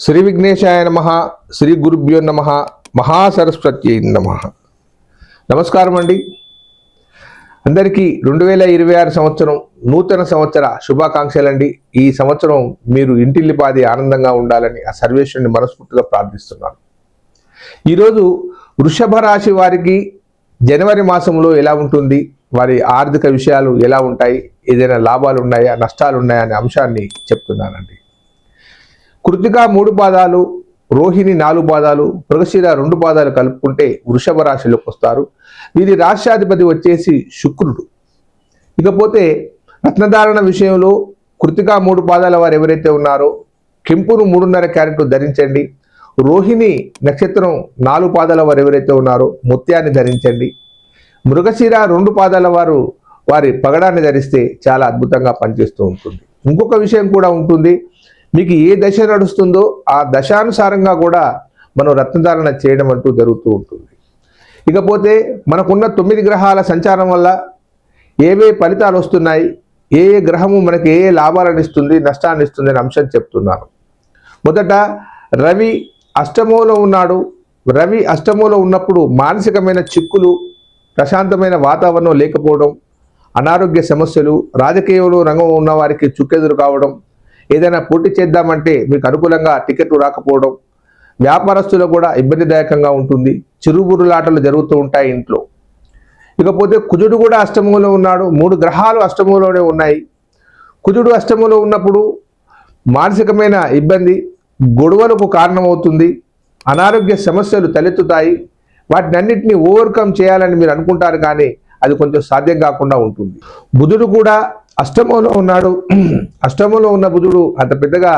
శ్రీ విఘ్నేశాయ నమ శ్రీ గురుభ్యో నమ మహాసరస్వత్యై నమ. నమస్కారం అండి అందరికీ రెండు వేల ఇరవై ఆరు సంవత్సరం నూతన సంవత్సర శుభాకాంక్షలండి. ఈ సంవత్సరం మీరు ఇంటిల్లిపాది ఆనందంగా ఉండాలని ఆ సర్వేశ్వరుని మనస్ఫూర్తిగా ప్రార్థిస్తున్నాను. ఈరోజు వృషభ రాశి వారికి జనవరి మాసంలో ఎలా ఉంటుంది? వారి ఆర్థిక విషయాలు ఎలా ఉంటాయి? ఏదైనా లాభాలు ఉన్నాయా నష్టాలు ఉన్నాయా అనే అంశాన్ని చెప్తున్నానండి. కృతిక మూడు పాదాలు రోహిణి నాలుగు పాదాలు మృగశిర రెండు పాదాలు కలుపుకుంటే వృషభ రాశిలోకి వస్తారు. వీరి రాష్ట్రాధిపతి వచ్చేసి శుక్రుడు. ఇకపోతే రత్నధారణ విషయంలో కృతిక మూడు పాదాల వారు ఎవరైతే ఉన్నారో కెంపును మూడున్నర క్యారెట్ ధరించండి. రోహిణి నక్షత్రం నాలుగు పాదాల వారు ఎవరైతే ఉన్నారో ముత్యాన్ని ధరించండి. మృగశిర రెండు పాదాల వారు వారి పగడాన్ని ధరిస్తే చాలా అద్భుతంగా పనిచేస్తూ ఉంటుంది. ఇంకొక విషయం కూడా ఉంటుంది. మీకు ఏ దశ నడుస్తుందో ఆ దశానుసారంగా కూడా మనం రత్నధారణ చేయడం అంటూ జరుగుతూ ఉంటుంది. ఇకపోతే మనకున్న తొమ్మిది గ్రహాల సంచారం వల్ల ఏవే ఫలితాలు వస్తున్నాయి ఏ ఏ గ్రహము మనకి ఏ ఏ లాభాలను ఇస్తుంది నష్టాన్ని ఇస్తుంది అనే అంశం చెప్తున్నాను. మొదట రవి అష్టమంలో ఉన్నాడు. రవి అష్టమంలో ఉన్నప్పుడు మానసికమైన చిక్కులు ప్రశాంతమైన వాతావరణం లేకపోవడం అనారోగ్య సమస్యలు రాజకీయంలో రంగం ఉన్న వారికి చుక్కెదురు కావడం ఏదైనా పోటీ చేద్దామంటే మీకు అనుకూలంగా టికెట్లు రాకపోవడం వ్యాపారస్తులకు కూడా ఇబ్బందిదాయకంగా ఉంటుంది. చిరుబురులాటలు జరుగుతూ ఉంటాయి ఇంట్లో. ఇకపోతే కుజుడు కూడా అష్టమంలో ఉన్నాడు. మూడు గ్రహాలు అష్టమంలోనే ఉన్నాయి. కుజుడు అష్టమంలో ఉన్నప్పుడు మానసికమైన ఇబ్బంది గొడవలకు కారణమవుతుంది. అనారోగ్య సమస్యలు తలెత్తుతాయి. వాటిని అన్నింటినీ ఓవర్కమ్ చేయాలని మీరు అనుకుంటారు కానీ అది కొంచెం సాధ్యం కాకుండా ఉంటుంది. బుధుడు కూడా అష్టమంలో ఉన్నాడు. అష్టమంలో ఉన్న బుధుడు అంత పెద్దగా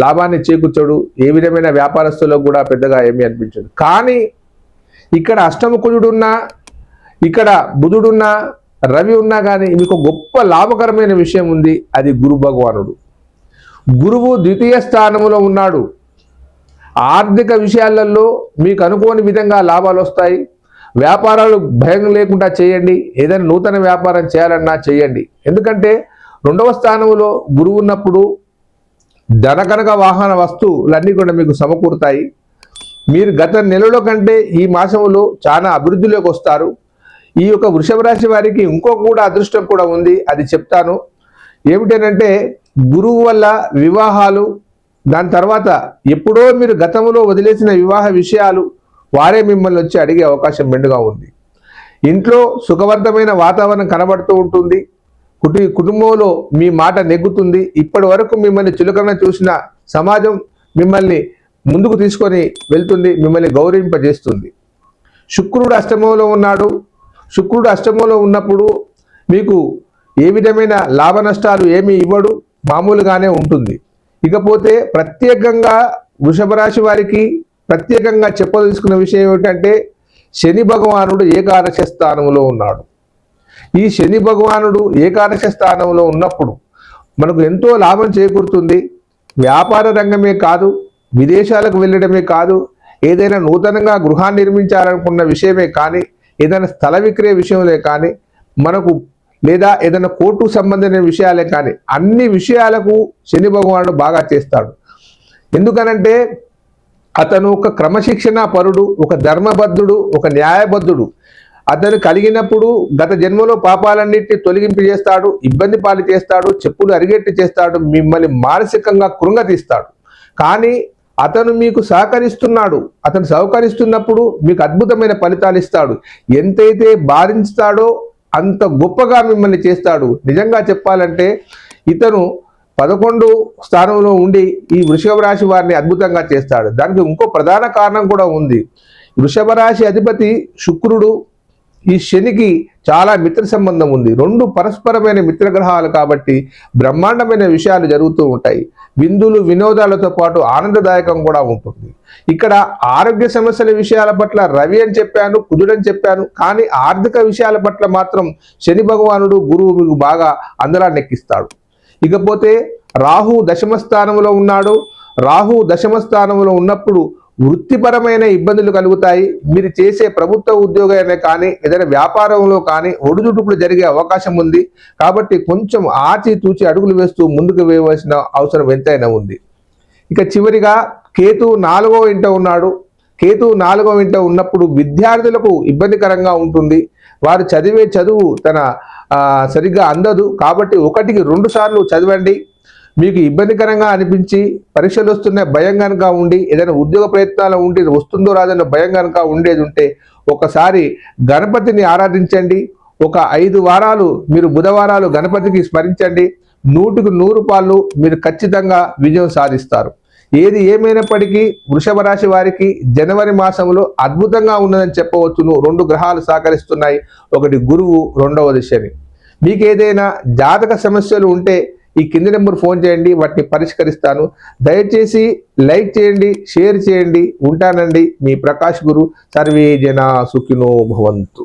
లాభాన్ని చేకూర్చడు. ఏ విధమైన వ్యాపారస్తులకు కూడా పెద్దగా ఏమీ అనిపించదు. కానీ ఇక్కడ అష్టమ కుజుడున్నా ఇక్కడ బుధుడున్నా రవి ఉన్నా కానీ మీకు గొప్ప లాభకరమైన విషయం ఉంది. అది గురు భగవానుడు. గురువు ద్వితీయ స్థానంలో ఉన్నాడు. ఆర్థిక విషయాలలో మీకు అనుకోని విధంగా లాభాలు వస్తాయి. వ్యాపారాలు భయం లేకుండా చేయండి. ఏదైనా నూతన వ్యాపారం చేయాలన్నా చేయండి. ఎందుకంటే రెండవ స్థానంలో గురువు ఉన్నప్పుడు ధనకనక వాహన వస్తువులన్నీ కూడా మీకు సమకూరుతాయి. మీరు గత నెలలో కంటే ఈ మాసంలో చాలా అభివృద్ధిలోకి వస్తారు. ఈ యొక్క వృషభ రాశి వారికి ఇంకో కూడా అదృష్టం కూడా ఉంది అది చెప్తాను. ఏమిటనంటే గురువు వల్ల వివాహాలు దాని తర్వాత ఎప్పుడో మీరు గతంలో వదిలేసిన వివాహ విషయాలు వారే మిమ్మల్ని వచ్చి అడిగే అవకాశం మెండుగా ఉంది. ఇంట్లో సుఖవంతమైన వాతావరణం కనబడుతూ ఉంటుంది. కుటు కుటుంబంలో మీ మాట నెగ్గుతుంది. ఇప్పటి వరకు మిమ్మల్ని చులకన చూసిన సమాజం మిమ్మల్ని ముందుకు తీసుకొని వెళ్తుంది మిమ్మల్ని గౌరవింపజేస్తుంది. శుక్రుడు అష్టమంలో ఉన్నాడు. శుక్రుడు అష్టమంలో ఉన్నప్పుడు మీకు ఏ విధమైన లాభ నష్టాలు ఏమీ ఇవ్వడు మామూలుగానే ఉంటుంది. ఇకపోతే ప్రత్యేకంగా వృషభ రాశి వారికి ప్రత్యేకంగా చెప్పదలుచుకున్న విషయం ఏమిటంటే శని భగవానుడు ఏకాదశ స్థానంలో ఉన్నాడు. ఈ శని భగవానుడు ఏకాదశ స్థానంలో ఉన్నప్పుడు మనకు ఎంతో లాభం చేకూరుతుంది. వ్యాపార రంగమే కాదు విదేశాలకు వెళ్ళడమే కాదు ఏదైనా నూతనంగా గృహాన్ని నిర్మించాలనుకున్న విషయమే కానీ ఏదైనా స్థల విక్రయ విషయంలో కానీ మనకు లేదా ఏదైనా కోర్టు సంబంధించిన విషయాలే కానీ అన్ని విషయాలకు శని భగవానుడు బాగా చేస్తాడు. ఎందుకనంటే అతను ఒక క్రమశిక్షణ పరుడు ఒక ధర్మబద్ధుడు ఒక న్యాయబద్ధుడు. అతను కలిగినప్పుడు గత జన్మలో పాపాలన్నింటినీ తొలగింపు చేస్తాడు ఇబ్బంది పాలు చేస్తాడు చెప్పులు అరిగేట్టు చేస్తాడు మిమ్మల్ని మానసికంగా కృంగతీస్తాడు. కానీ అతను మీకు సహకరిస్తున్నాడు. అతను సహకరిస్తున్నప్పుడు మీకు అద్భుతమైన ఫలితాలు ఇస్తాడు. ఎంతైతే బాధిస్తాడో అంత గొప్పగా మిమ్మల్ని చేస్తాడు. నిజంగా చెప్పాలంటే ఇతను పదకొండు స్థానంలో ఉండి ఈ వృషభ రాశి వారిని అద్భుతంగా చేస్తాడు. దానికి ఇంకో ప్రధాన కారణం కూడా ఉంది. వృషభ రాశి అధిపతి శుక్రుడు ఈ శనికి చాలా మిత్ర సంబంధం ఉంది. రెండు పరస్పరమైన మిత్రగ్రహాలు కాబట్టి బ్రహ్మాండమైన విషయాలు జరుగుతూ ఉంటాయి. విందులు వినోదాలతో పాటు ఆనందదాయకం కూడా ఉంటుంది. ఇక్కడ ఆరోగ్య సమస్యల విషయాల పట్ల రవి అని చెప్పాను కుజుడని చెప్పాను కానీ ఆర్థిక విషయాల పట్ల మాత్రం శని భగవానుడు గురువు మీకు బాగా అందరా నెక్కిస్తాడు. ఇకపోతే రాహు దశమ స్థానంలో ఉన్నాడు. రాహు దశమ స్థానంలో ఉన్నప్పుడు వృత్తిపరమైన ఇబ్బందులు కలుగుతాయి. మీరు చేసే ప్రభుత్వ ఉద్యోగమే కానీ ఏదైనా వ్యాపారంలో కానీ ఒడిదుడుకులు జరిగే అవకాశం ఉంది. కాబట్టి కొంచెం ఆచి తూచి అడుగులు వేస్తూ ముందుకు వేయవలసిన అవసరం ఎంతైనా ఉంది. ఇక చివరిగా కేతు నాలుగో ఇంట ఉన్నాడు. కేతు నాలుగో ఇంట ఉన్నప్పుడు విద్యార్థులకు ఇబ్బందికరంగా ఉంటుంది. వారు చదివే చదువు తన సరిగ్గా అందదు. కాబట్టి ఒకటికి రెండు సార్లు చదవండి. మీకు ఇబ్బందికరంగా అనిపించి పరీక్షలు వస్తున్న భయం కనుక ఉండి ఏదైనా ఉద్యోగ ప్రయత్నాలు ఉండి వస్తుందో రాదన్న భయం కనుక ఉండేది ఉంటే ఒకసారి గణపతిని ఆరాధించండి. ఒక ఐదు వారాలు మీరు బుధవారాలు గణపతికి స్మరించండి. నూటికి నూరు పాళ్ళు మీరు ఖచ్చితంగా విజయం సాధిస్తారు. ఏది ఏమైనప్పటికీ వృషభ రాశి వారికి జనవరి మాసంలో అద్భుతంగా ఉన్నదని చెప్పవచ్చును. రెండు గ్రహాలు సహకరిస్తున్నాయి. ఒకటి గురువు రెండవది శని. మీకు ఏదైనా జాతక సమస్యలు ఉంటే ఈ కింది నెంబర్ ఫోన్ చేయండి వాటిని పరిష్కరిస్తాను. దయచేసి లైక్ చేయండి షేర్ చేయండి ఉంటానండి. మీ ప్రకాష్ గురు సర్వే జన సుఖినో భవంతు.